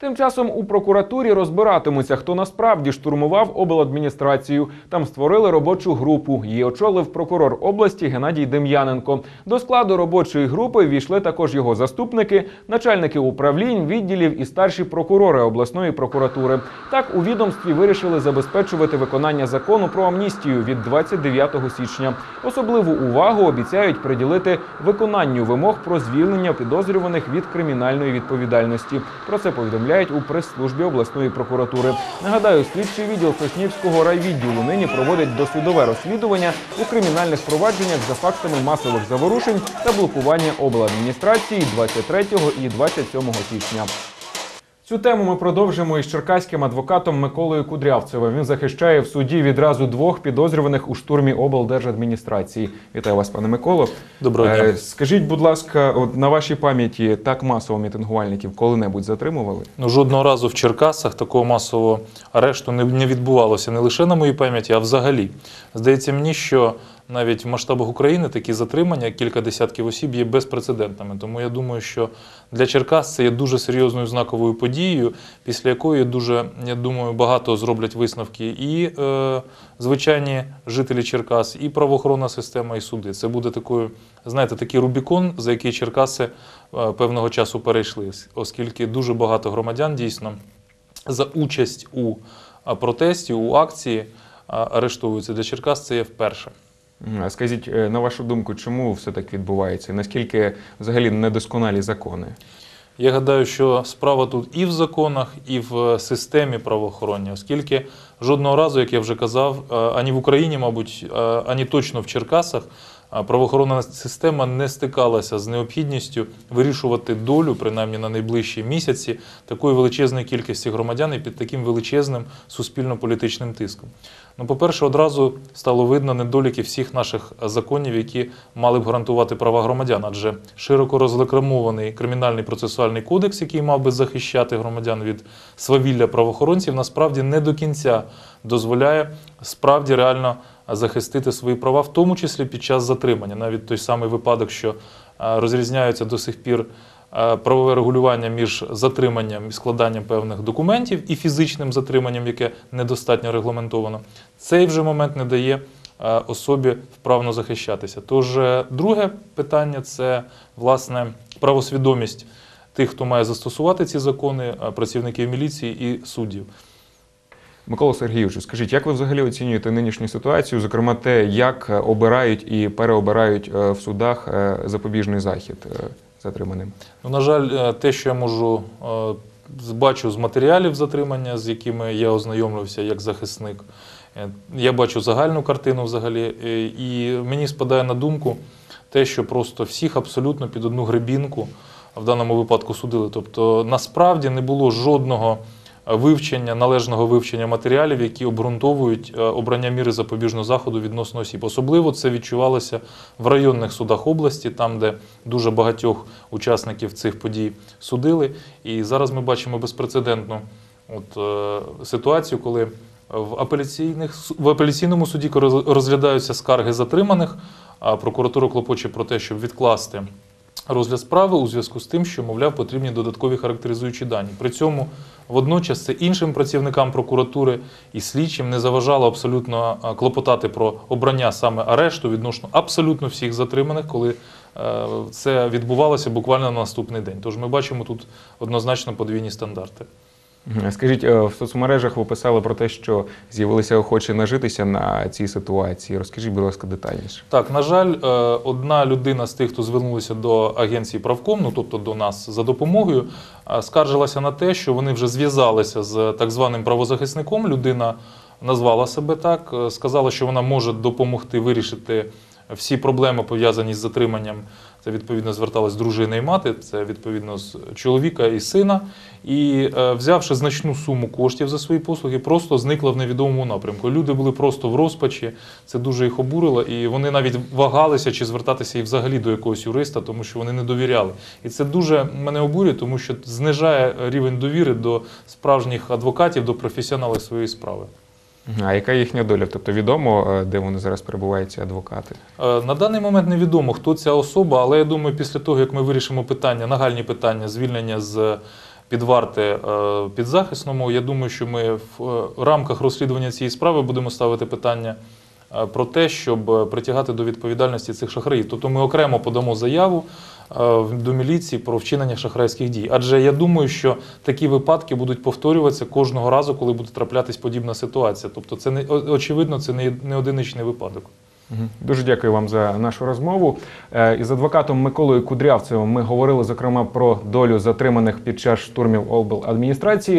Тим часом у прокуратурі розбиратимуться, хто насправді штурмував обладміністрацію. Там створили робочу групу. Її очолив прокурор області Геннадій Дем'яненко. До складу робочої групи війшли також його заступники, начальники управлінь, відділів і старші прокурори обласної прокуратури. Так у відомстві вирішили забезпечувати виконання закону про амністію від 29 січня. Особливу увагу обіцяють приділити виконанню вимог про звільнення підозрюваних від кримінальної відповідальності. Про це повідомляють у прес-службі обласної прокуратури. Нагадаю, слідчий відділ Соснівського райвідділу нині проводить досудове розслідування у кримінальних провадженнях за фактами масових заворушень та блокування обладміністрації 23 і 27 січня. Цю тему ми продовжимо із черкаським адвокатом Миколою Кудрявцевим. Він захищає в суді відразу двох підозрюваних у штурмі облдержадміністрації. Вітаю вас, пане Миколо. Доброго дня. Е, Скажіть, будь ласка, от на вашій пам'яті так масово мітингувальників коли-небудь затримували? Ну, жодного разу в Черкасах такого масового арешту не, не відбувалося не лише на моїй пам'яті, а взагалі. Здається мені, що навіть в масштабах України такі затримання, кілька десятків осіб, є безпрецедентними. Тому я думаю, що для Черкас це є дуже серйозною знаковою подією, після якої дуже, я думаю, багато зроблять висновки і е, звичайні жителі Черкас, і правоохоронна система, і суди. Це буде такою, знаєте, такий Рубікон, за який Черкаси е, певного часу перейшли, оскільки дуже багато громадян дійсно за участь у протесті, у акції арештовуються. Для Черкас це є вперше. Скажіть, е, на вашу думку, чому все так відбувається? Наскільки взагалі недосконалі закони? Я гадаю, що справа тут і в законах, і в системі правоохоронні, оскільки жодного разу, як я вже казав, е, ані в Україні, мабуть, е, ані точно в Черкасах. Правоохоронна система не стикалася з необхідністю вирішувати долю, принаймні на найближчі місяці, такої величезної кількості громадян і під таким величезним суспільно-політичним тиском. Ну, по-перше, одразу стало видно недоліки всіх наших законів, які мали б гарантувати права громадян, адже широко розрекламований кримінальний процесуальний кодекс, який мав би захищати громадян від свавілля правоохоронців, насправді не до кінця дозволяє справді реально захистити свої права, в тому числі під час затримання. Навіть той самий випадок, що розрізняються до сих пір правове регулювання між затриманням і складанням певних документів і фізичним затриманням, яке недостатньо регламентовано, цей вже момент не дає особі вправно захищатися. Тож, е, друге питання це власне правосвідомість тих, хто має застосувати ці закони, працівників міліції і суддів. Микола Сергійовичу, скажіть, як ви взагалі оцінюєте нинішню ситуацію, зокрема те, як е, обирають і переобирають е, в судах е, запобіжний захід затриманим? Ну, на жаль, те, що я можу бачу з матеріалів затримання, з якими я ознайомлювався як захисник, я бачу загальну картину взагалі, і мені спадає на думку те, що просто всіх абсолютно під одну гребінку в даному випадку судили. Тобто насправді не було жодного вивчення, належного вивчення матеріалів, які обґрунтовують е, обрання міри запобіжного заходу відносно осіб. Особливо це відчувалося в районних судах області, там, де дуже багатьох учасників цих подій судили. І зараз ми бачимо безпрецедентну от, е, ситуацію, коли в, апеляційних, в апеляційному суді розглядаються скарги затриманих, а прокуратура клопоче про те, щоб відкласти розгляд справи у зв'язку з тим, що, мовляв, потрібні додаткові характеризуючі дані. При цьому водночас це іншим працівникам прокуратури і слідчим не заважало абсолютно клопотати про обрання саме арешту відносно абсолютно всіх затриманих, коли е, це відбувалося буквально на наступний день. Тож ми бачимо тут однозначно подвійні стандарти. Скажіть, е, в соцмережах ви писали про те, що з'явилися охочі нажитися на цій ситуації. Розкажіть, будь ласка, детальніше. Так, на жаль, е, одна людина з тих, хто звернулися до агенції правком, ну тобто до нас за допомогою, е, скаржилася на те, що вони вже зв'язалися з так званим правозахисником. Людина назвала себе так, сказала, що вона може допомогти вирішити всі проблеми пов'язані з затриманням. Це відповідно зверталась дружина і мати, це відповідно з чоловіка і сина. І е, взявши значну суму коштів за свої послуги, просто зникла в невідомому напрямку. Люди були просто в розпачі, це дуже їх обурило, і вони навіть вагалися, чи звертатися і взагалі до якогось юриста, тому що вони не довіряли. І це дуже мене обурює, тому що знижає рівень довіри до справжніх адвокатів, до професіоналів своєї справи. А яка їхня доля? Тобто відомо, е, де вони зараз перебувають, ці адвокати? Е, На даний момент невідомо, хто ця особа, але я думаю, після того, як ми вирішимо питання, нагальні питання звільнення з підварти е, підзахисному. Я думаю, що ми в рамках розслідування цієї справи будемо ставити питання про те, щоб притягати до відповідальності цих шахраїв. Тобто ми окремо подамо заяву до міліції про вчинення шахрайських дій. Адже я думаю, що такі випадки будуть повторюватися кожного разу, коли буде траплятись подібна ситуація. Тобто, це не очевидно, це не, не одиничний випадок. Дуже дякую вам за нашу розмову. Е, Із адвокатом Миколою Кудрявцевим ми говорили зокрема про долю затриманих під час штурмів обладміністрації.